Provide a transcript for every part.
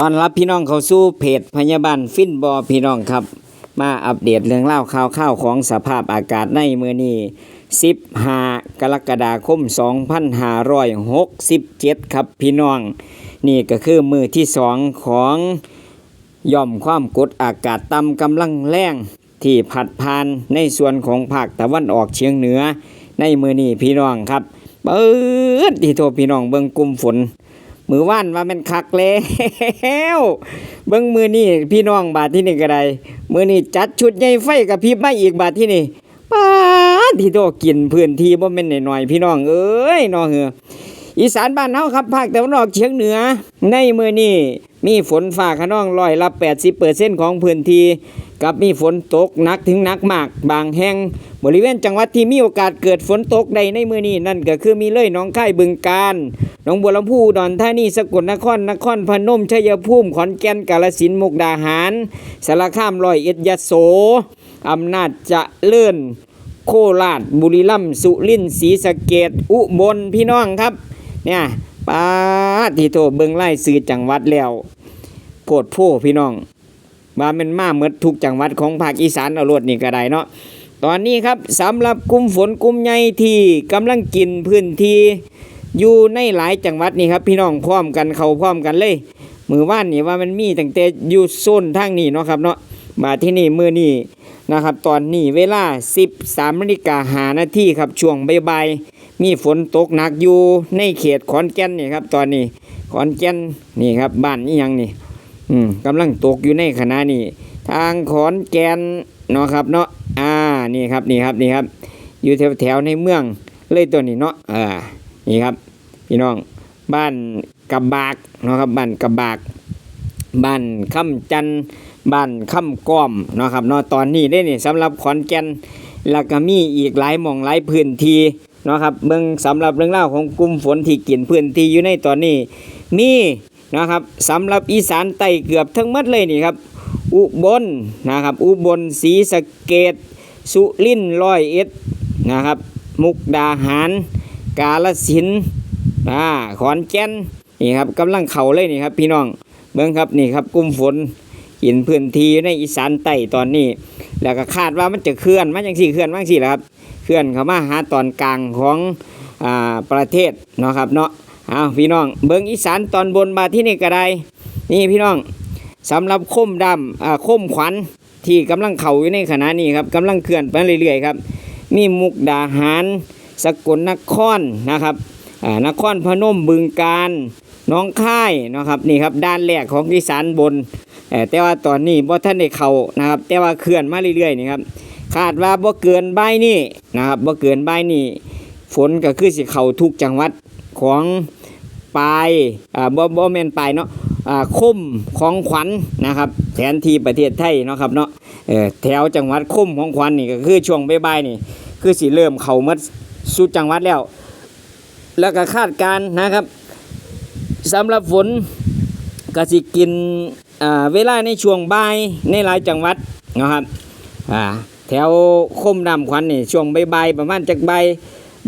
ตอนรับพี่น้องเข้าสู่เพจพยาบาลฟินบอพี่น้องครับ มาอัปเดตเรื่องเล่าข่าวข่าวของสภาพอากาศในเมือนี้15กรกฎาคม 2567 ครับพี่น้อง นี่ก็คือมือที่สองของย่อมความกดอากาศต่ำกำลังแรงที่ผัดผ่านในส่วนของภาคตะวันออกเฉียงเหนือ ในมือนี้พี่น้องครับเปิดที่โทรพี่น้องเบิ่งกลุ่มฝน มือว่านว่ามันคักแล้วเบิ่งมือนี่พี่น้องบาทที่นี่ก็ได้มือนี่จัดชุดใหญ่ไฟกับพริบมาอีกบาทที่นี่ป้าที่โตกินพื้นที่บ่แม่นหน้อยๆพี่น้องเอ้ยน้องเหืออีสานบ้านเฮาครับภาคตะวันออกเฉียงเหนือ ในมือนี้มีฝนฟ้าขนองร้อยละ80%ของพื้นที่กับมีฝนตกหนักถึงหนักมาก บางแห่ง บริเวณจังหวัดที่มีโอกาสเกิดฝนตกใดในมือนี้นั่นก็คือมีเลยหนองค่ายบึงกาฬหนองบัวลำพูดอนธานีสกลนครนครพนมชัยภูมิขอนแก่นกาฬสินมุกดาหารสารคามร้อยเอ็ดยโสอำนาจจะเลื่อนโคราชบุรีรัมย์สุรินทร์ศรีสะเกดอุบลพี่น้องครับ เนี่ยปาที่โทเบิงไล่ซื้อจังหวัดแล้วโพดโพพี่น้องว่ามันมาเมดทุกจังหวัดของภาคอีสานเอารวดนี่ก็ได้เนาะ ตอนนี้ครับสำหรับกลุ่มฝนกลุ่มใหญ่ที่กำลังกินพื้นที่อยู่ในหลายจังหวัดนี่ครับ พี่น้องพร้อมกันเขาพร้อมกันเลย มือว่านนี่ว่ามันมีตั้งแต่อยู่โซนทางนี้เนาะครับเนาะมาที่นี่มือนี้นะครับ ตอนนี้เวลา 13นาฬิกาหานาทีครับช่วงบ่ายๆมีฝนตกหนักอยู่ในเขตขอนแก่นนี่ครับ ตอนนี้ขอนแก่นนี่ครับบ้านนี่ยังนี่ อืมกำลังตกอยู่ในขณะนี้ ทางขอนแก่นเนาะครับเนาะ นี่ครับนี่ครับนี่ครับ อยู่แถวแถวในเมืองเลยตัวนี้เนาะอ่านี่ครับพี่น้องบ้านกระบากเนาะครับบ้านกระบากบ้านค่ำจันบ้านค่ำก้อมเนาะครับเนาะตอนนี้ได้นี่สำหรับขอนแก่นแล้วก็มีอีกหลายหม่องหลายพื้นที่เนาะครับเบิ่งสำหรับเรื่องเล่าของกลุ่มฝนที่กินพื้นที่อยู่ในตอนนี้มีนะครับสำหรับอีสานใต้เกือบทั้งหมดเลยนี่ครับอุบลนะครับอุบลศรีสะเกด สุรินร้อยเอ็ดนะครับ มุกดาหาร กาลสินธุ์อ่าขอนแก่นนี่ครับกำลังเข่าเลยนี่ครับพี่น้องเบิ่งครับนี่ครับกลุ่มฝนกินพื้นที่ในอีสานใต้ตอนนี้ แล้วก็คาดว่ามันจะเคลื่อนมาจังสี่เคลื่อนมางสี่แหละครับ เคลื่อนเข้ามาหาตอนกลางของอ่าประเทศเนาะครับเนาะเอาพี่น้องเบิ่งอีสานตอนบนมาที่นี่ก็ได้นี่พี่น้องสำหรับคมดำอ่าคมขวัญ ที่กำลังเข่าอยู่ในขณะนี้ครับกำลังเคลื่อนไปเรื่อยๆครับมีมุกดาหารสกลนครนะครับอ่านครพนมบึงการน้องค่ายนะครับนี่ครับด้านแรกของอีสานบน แต่ว่าตอนนี้บ่ท่านได้เข้านะครับ แต่ว่าเคลื่อนมาเรื่อยๆนี่ครับคาดว่าบ่เกินใบนี้นะครับบ่เกินใบนี้ฝนก็คือสิเข้าทุกจังหวัดของปลายอ่าบ่บ่แม่นปลายเนาะ คมของขวัญนะครับแผนที่ประเทศไทยเนาะครับเนาะแถวจังหวัดคมของขวัญนี่ก็คือช่วงใบ่ายๆนี่ คือสิเริ่มเข้ามาสู่จังหวัดแล้ว แล้วก็คาดการนะครับสำหรับฝนก็สิกินอ่าเวลาในช่วงบ่ายในหลายจังหวัดนะครับอ่าแถวคมดำควันนี่ช่วงใบ่ายๆประมาณจากใบ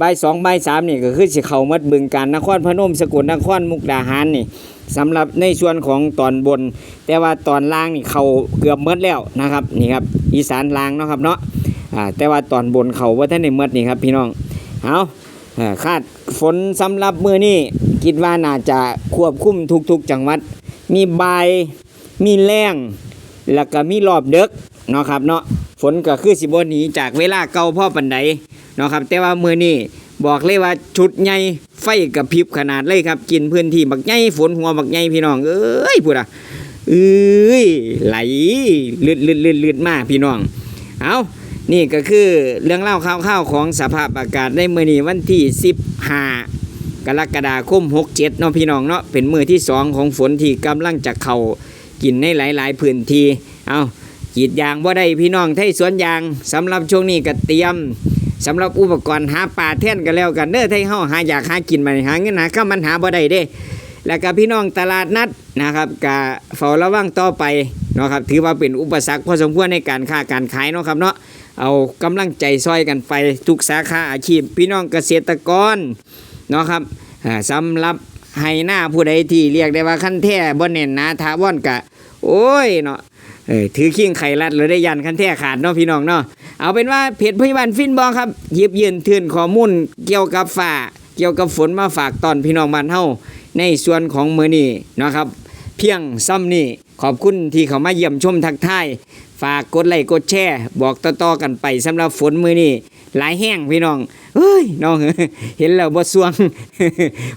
บ่ายสองบ่ายสามนี่ก็คือสิเขามาบึงการนครพนมสกลนครมุกดาหารนี่สำหรับในส่วนของตอนบน แต่ว่าตอนล่างนี่เขาเกือบหมดแล้วนะครับนี่ครับอีสานล่างเนาะครับเนาะแต่ว่าตอนบนเขาว่าท่านในเมื่อนี่ครับพี่น้องเอาคาดฝนสำหรับมือนี้คิดว่าน่าจะควบคุมทุกๆจังหวัด มีใบายมีแรงแล้วก็มีรอบเด็กเนาะครับเนาะฝนก็คือสิบหนีจากเวลาเก่าพ่อปันใด นาะครับ แต่ว่ามือนี้บอกเลยว่าชุดใหญ่ไฟกับพริบขนาดเลยครับ กินพื้นที่บักใหญ่ฝนหัวบักใหญ่พี่น้อง เอ้ยพูดอะเอ้ยไหลลืดลืดลืดลืดมากพี่น้อง เอานี่ก็คือเรื่องเล่าข่าวๆของสภาพอากาศในมือนี้วันที่15กรกฎาคม67เนาะพี่น้องเนาะเป็นมือที่2ของฝนที่กำลังจะเข้ากินในหลาย ๆ พื้นที่เอากีดยางบ่าได้พี่น้องไทยสวนยางสำหรับช่วงนี้ก็เตรียม สำหรับอุปกรณ์หาปลาแท่นกันแล้วกันเด้อไทยเฮาหาอยากหากินมาหาเงินหาข้ามันหาบ่ได้เด้ แล้วก็พี่น้องตลาดนัดนะครับกะเฝ้าระวังต่อไปเนาะครับถือว่าเป็นอุปสรรคพอสมควรในการค้าการขายเนาะครับเนาะเอากำลังใจซอยกันไปทุกสาขาอาชีพ พี่น้องเกษตรกรเนาะครับอ่าสำหรับให้หน้าผู้ใดที่เรียกได้ว่าคันแท้บ่แน่นนาถาวรกะ โอ้ยเนาะเออถือขิงไข่รัดเลยได้ยันคันแท้ขาดเนาะพี่น้องเนาะ เอาเป็นว่าเพจพยาบาลฟินบอครับหยิบยืนทื่นข้อมูลเกี่ยวกับฟ้าเกี่ยวกับฝนมาฝากตอนพี่น้องบ้านเฮาในส่วนของมือนี้นะครับ เพียงซ้ำนี่ขอบคุณที่เขามาเยี่ยมชมทักทายฝากกดไลค์กดแชร์ บอกต่อๆกันไปสำหรับฝนมือนี้หลายแห้งพี่น้องเฮ้ยน้องเห็นแล้วบ่สวง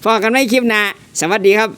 พอกันไม่คลิปหน้าสวัสดีครับ